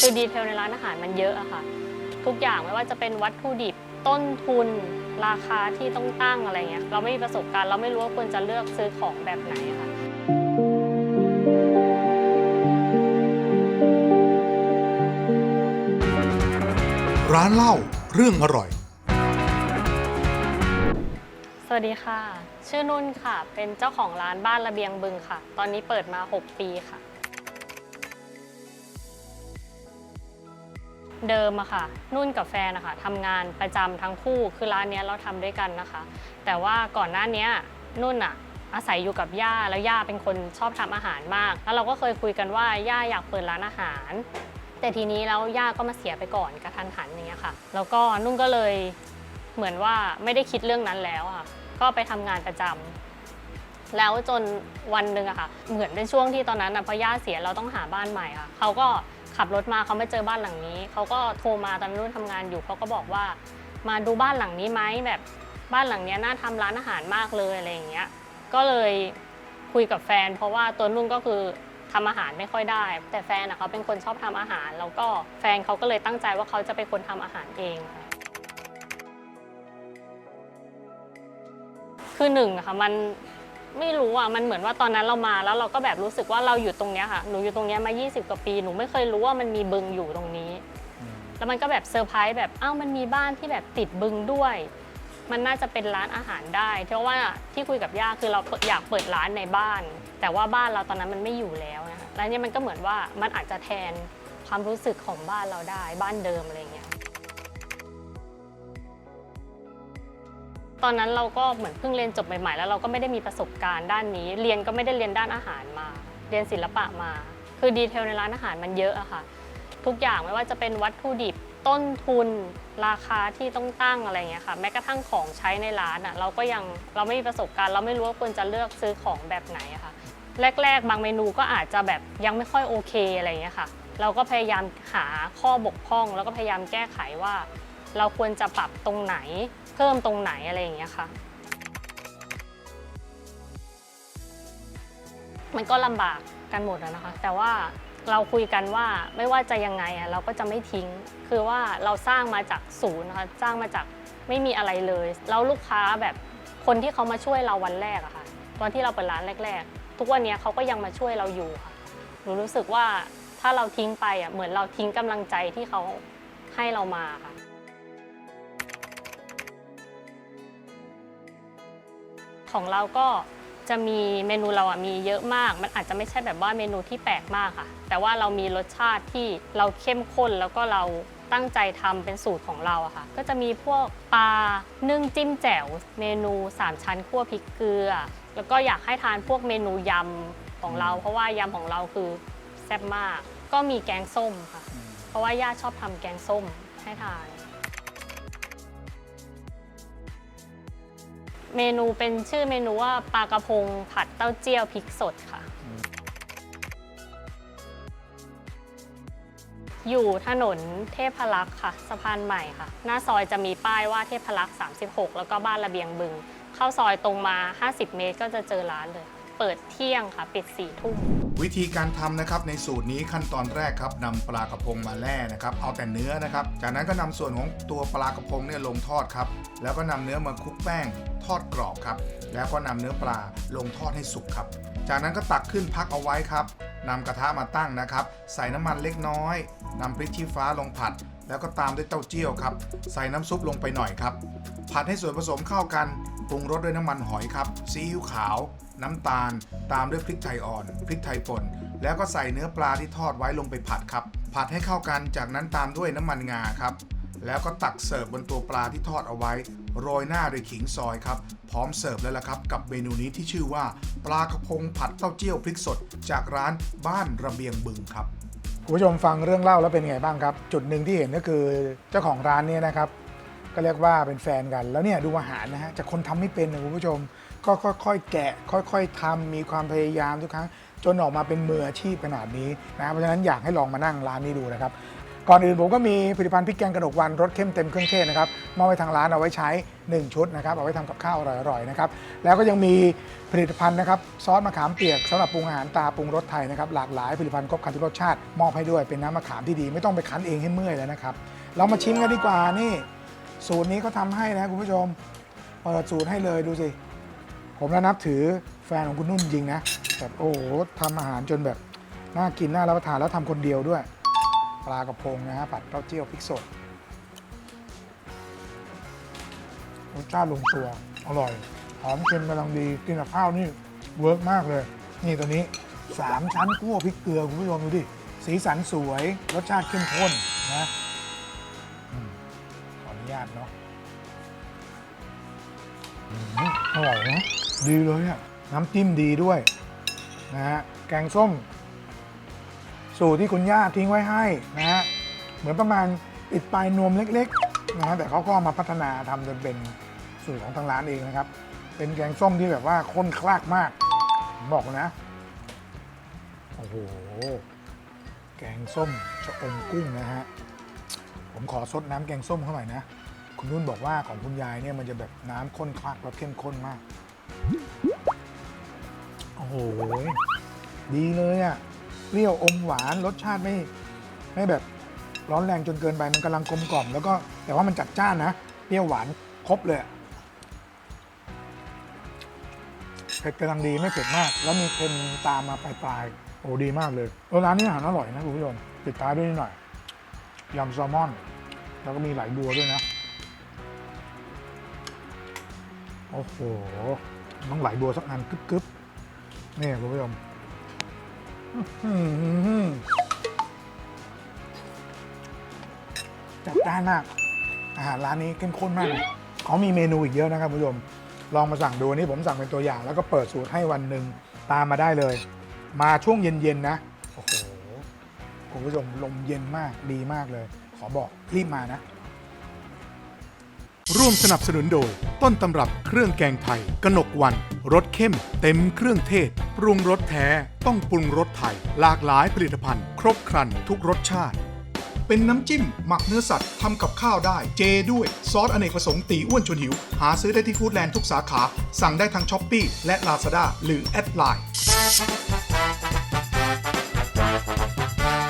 คือดีเทลในร้านอาหารมันเยอะอะค่ะ ทุกอย่างไม่ว่าจะเป็นวัตถุดิบต้นทุน ราคาที่ต้องตั้งอะไรเงี้ยเราไม่มีประสบการณ์เราไม่รู้ว่าควรจะเลือกซื้อของแบบไหนอะค่ะร้านเหล้าเรื่องอร่อย สวัสดีค่ะ ชื่อนุ่นค่ะ เป็นเจ้าของร้านบ้านระเบียงบึงค่ะ ตอนนี้เปิดมา 6 ปีค่ะ เดิมอะค่ะ นุ่นกับแฟนนะคะทำงานประจำทั้งคู่ คือร้านเนี้ยเราทำด้วยกันนะคะ แต่ว่าก่อนหน้าเนี้ยนุ่นอะอาศัยอยู่กับย่าแล้วย่าเป็นคนชอบทำอาหารมาก แล้วเราก็เคยคุยกันว่าย่าอยากเปิดร้านอาหาร แต่ทีนี้แล้วย่าก็มาเสียไปก่อนกระทันหันอย่างเงี้ยค่ะ แล้วก็นุ่นก็เลยเหมือนว่าไม่ได้คิดเรื่องนั้นแล้วอะค่ะ ก็ไปทำงานประจำ แล้วจนวันหนึ่งอะค่ะ เหมือนเป็นช่วงที่ตอนนั้นอะพอย่าเสียเราต้องหาบ้านใหม่ค่ะเขาก็ ขับรถมาเขาไม่เจอบ้านหลังนี้ เขาก็โทรมาตอนนั้นนุ่นทำงานอยู่เขาก็บอกว่า มาดูบ้านหลังนี้ไหมแบบบ้านหลังนี้น่าทำร้านอาหารมากเลยอะไรอย่างเงี้ย ก็เลยคุยกับแฟน เพราะว่าตัวนุ่นก็คือทำอาหารไม่ค่อยได้ แต่แฟนอะเขาเป็นคนชอบทำอาหาร แล้วก็แฟนเขาก็เลยตั้งใจว่าเขาจะเป็นคนทำอาหารเอง คือหนึ่งอะค่ะมัน ไม่รู้อะมันเหมือนว่าตอนนั้นเรามาแล้วเราก็แบบรู้สึกว่าเราอยู่ตรงเนี้ยค่ะหนูอยู่ตรงเนี้ยมา 20 กว่าปีหนูไม่เคยรู้ว่ามันมีบึงอยู่ตรงนี้ แล้วมันก็แบบเซอร์ไพรส์แบบอ้าวมันมีบ้านที่แบบติดบึงด้วย มันน่าจะเป็นร้านอาหารได้เพราะว่าที่คุยกับย่าคือเราอยากเปิดร้านในบ้าน แต่ว่าบ้านเราตอนนั้นมันไม่อยู่แล้วนะคะแล้วเนี่ยมันก็เหมือนว่ามันอาจจะแทนความรู้สึกของบ้านเราได้บ้านเดิมอะไรอย่างเงี้ย ตอนนั้นเราก็เหมือนเพิ่งเรียนจบใหม่ๆ แล้วเราก็ไม่ได้มีประสบการณ์ด้านนี้ เรียนก็ไม่ได้เรียนด้านอาหารมา เรียนศิลปะมา คือดีเทลในร้านอาหารมันเยอะอะค่ะ ทุกอย่างไม่ว่าจะเป็นวัตถุดิบต้นทุนราคาที่ต้องตั้งอะไรเงี้ยค่ะ แม้กระทั่งของใช้ในร้านอะเราก็ยังเราไม่มีประสบการณ์เราไม่รู้ว่าควรจะเลือกซื้อของแบบไหนอะค่ะแรก ๆ บางเมนูก็อาจจะแบบยังไม่ค่อยโอเคอะไรเงี้ยค่ะ เราก็พยายามหาข้อบกพร่อง แล้วก็พยายามแก้ไขว่า เราควรจะปรับตรงไหน พิ่มตรงไหนอะไรอย่างเงี้ยค่ะ มันก็ลำบากกันหมดอะนะคะ แต่ว่าเราคุยกันว่าไม่ว่าจะยังไงอะเราก็จะไม่ทิ้ง คือว่าเราสร้างมาจากศูนย์นะคะสร้างมาจากไม่มีอะไรเลยแล้วลูกค้าแบบคนที่เขามาช่วยเราวันแรกอะค่ะ ตอนที่เราเปิดร้านแรก ๆ ทุกวันนี้เขาก็ยังมาช่วยเราอยู่ค่ะหนูรู้สึกว่าถ้าเราทิ้งไปอะเหมือนเราทิ้งกำลังใจที่เขาให้เรามาค่ะ ของเราก็จะมีเมนูเราอะมีเยอะมาก มันอาจจะไม่ใช่แบบว่าเมนูที่แปลกมากค่ะ แต่ว่าเรามีรสชาติที่เราเข้มข้นแล้วก็เราตั้งใจทำเป็นสูตรของเราอะค่ะ ก็จะมีพวกปลานึ่งจิ้มแจ่ว เมนู 3 ชั้นคั่วพริกเกลือ แล้วก็อยากให้ทานพวกเมนูยำของเรา เพราะว่ายำของเราคือแซ่บมาก ก็มีแกงส้มค่ะ เพราะว่าย่าชอบทำแกงส้มให้ทาน เมนูเป็นชื่อเมนูว่าปลากระพงผัดเต้าเจี้ยวพริกสดค่ะ อยู่ถนนเทพรักษ์ค่ะสะพานใหม่ค่ะ หน้าซอยจะมีป้ายว่าเทพรักษ์36 แล้วก็บ้านระเบียงบึง เข้าซอยตรงมา 50 เมตรก็จะเจอร้านเลย เปิดเที่ยงค่ะ ปิด4ทุ่ม วิธีการทำนะครับในสูตรนี้ขั้นตอนแรกครับนำปลากระพงมาแล่นะครับ เอาแต่เนื้อนะครับ จากนั้นก็นำส่วนของตัวปลากระพงเนี่ยลงทอดครับ แล้วก็นำเนื้อมาคลุกแป้งทอดกรอบครับ แล้วก็นำเนื้อปลาลงทอดให้สุกครับ จากนั้นก็ตักขึ้นพักเอาไว้ครับนำกระทะมาตั้งนะครับ ใส่น้ำมันเล็กน้อยนำพริกชี้ฟ้าลงผัด แล้วก็ตามด้วยเต้าเจี้ยวครับ ใส่น้ำซุปลงไปหน่อยครับ ผัดให้ส่วนผสมเข้ากัน ปรุงรสด้วยน้ำมันหอยครับ ซีอิ๊วขาว น้ำตาล ตามด้วยพริกไทยอ่อน พริกไทยป่น แล้วก็ใส่เนื้อปลาที่ทอดไว้ลงไปผัดครับ ผัดให้เข้ากัน จากนั้นตามด้วยน้ำมันงาครับ แล้วก็ตักเสิร์ฟบนตัวปลาที่ทอดเอาไว้ โรยหน้าด้วยขิงซอยครับ พร้อมเสิร์ฟแล้วล่ะครับ กับเมนูนี้ที่ชื่อว่า ปลากระพงผัดเต้าเจี้ยวพริกสด จากร้านบ้านระเบียงบึงครับคุณผู้ชมฟังเรื่องเล่าแล้วเป็นไงบ้างครับ จุดหนึ่งที่เห็นก็คือเจ้าของร้านเนี่ยนะครับ ก็เรียกว่าเป็นแฟนกัน แล้วเนี่ยดูอาหารนะฮะจากคนทำไม่เป็นนะคุณผู้ชม ก็ค่อยๆแกะ ค่อยๆทำมีความพยายามทุกครั้ง จนออกมาเป็นมืออาชีพขนาดนี้นะเพราะฉะนั้นอยากให้ลองมานั่งร้านนี้ดูนะครับก่อนอื่นผมก็มีผลิตภัณฑ์พริกแกงกระดกวันรสเข้มเต็มเครื่องเทศนะครับมอบไว้ทางร้านเอาไว้ใช้ 1 ชุดนะครับเอาไว้ทำกับข้าวอร่อยๆนะครับแล้วก็ยังมีผลิตภัณฑ์นะครับซอสมะขามเปียกสำหรับปรุงอาหารตาปรุงรสไทยนะครับหลากหลายผลิตภัณฑ์ครบครันทุกรสชาติมอบให้ด้วยเป็นน้ำมะขามที่ดี ไม่ต้องไปคั้นเองให้เมื่อยแล้วนะครับเรามาชิมกันดีกว่านี่ สูตรนี้เขาทำให้นะคุณผู้ชม เปิดสูตรให้เลยดูสิ ผมแล้วนับถือแฟนของคุณนุ่นจริงนะแบบโอ้โหทำอาหารจนแบบน่ากินน่ารับประทานแล้วทำคนเดียวด้วย ปลากระพงนะฮะผัดเต้าเจี้ยวพริกสดรสชาติลงตัว อร่อย หอมเค็มกำลังดี กินกับข้าวนี่เวิร์กมากเลย นี่ตัวนี้ 3 ชั้นคั่วพริกเกลือ คุณผู้ชมดูดิ สีสันสวย รสชาติเข้มข้นนะ ขออนุญาตเนาะอืมอร่อยนะดีเลยอะน้ำจิ้มดีด้วยนะฮะแกงส้ม สูตรที่คุณย่าทิ้งไว้ให้นะฮะเหมือนประมาณติดปลายนวมเล็กๆนะฮะแต่เขาก็เอามาพัฒนาทำจนเป็นสูตรของทางร้านเองนะครับ เป็นแกงส้มที่แบบว่าข้นคลากมากผมบอกนะโอ้โหแกงส้มชะอมกุ้งนะฮะผมขอซดน้ำแกงส้มเข้าหน่อยนะ คุณนุ่นบอกว่าของคุณยายเนี่ยมันจะแบบน้ำข้นคลักแล้วเข้มข้นมาก โอ้โห ดีเลยอะ่ะเปรี้ยวอมหวานรสชาติไม่ไม่แบบร้อนแรงจนเกินไปมันกำลังกลมกล่อม แล้วก็แต่ว่ามันจัดจ้านนะ เปรี้ยวหวานครบเลยเผ็ดกำลังดีไม่เผ็ดมาก แล้วมีเค็มตามมาปลายๆโอ้ดีมากเลยร้านนี้อาหารอร่อยนะคุณผู้ชมปิดท้าด้วยนิดหน่อยยำแซลมอน แล้วก็มีไหลบัวด้วยนะ โอ้โหต้องไหลบัวสักอันกึบๆนี่คุณผู้ชมจัดจ้านมาก อาหารร้านนี้เข้มข้นมาก เขามีเมนูอีกเยอะนะครับคุณผู้ชม ลองมาสั่งดูนนี้ผมสั่งเป็นตัวอย่าง แล้วก็เปิดสูตรให้วันหนึ่งตามมาได้เลย มาช่วงเย็นๆนะ โอ้โห คุณผู้ชมลมเย็นมากดีมากเลย ขอบอกรีบมานะ ร่วมสนับสนุนโดย ต้นตำรับเครื่องแกงไทย กนกวันรสเข้ม เต็มเครื่องเทศ ปรุงรสแท้ ต้องปรุงรสไทย หลากหลายผลิตภัณฑ์ ครบครันทุกรสชาติ เป็นน้ำจิ้ม หมักเนื้อสัตว์ทำกับข้าวได้ เจด้วย ซอสอเนกประสงค์ตีอ้วนชวนหิว หาซื้อได้ที่ฟู้ดแลนด์ทุกสาขา สั่งได้ทางช้อปปีและลาซาด้าหรือแอดไลน์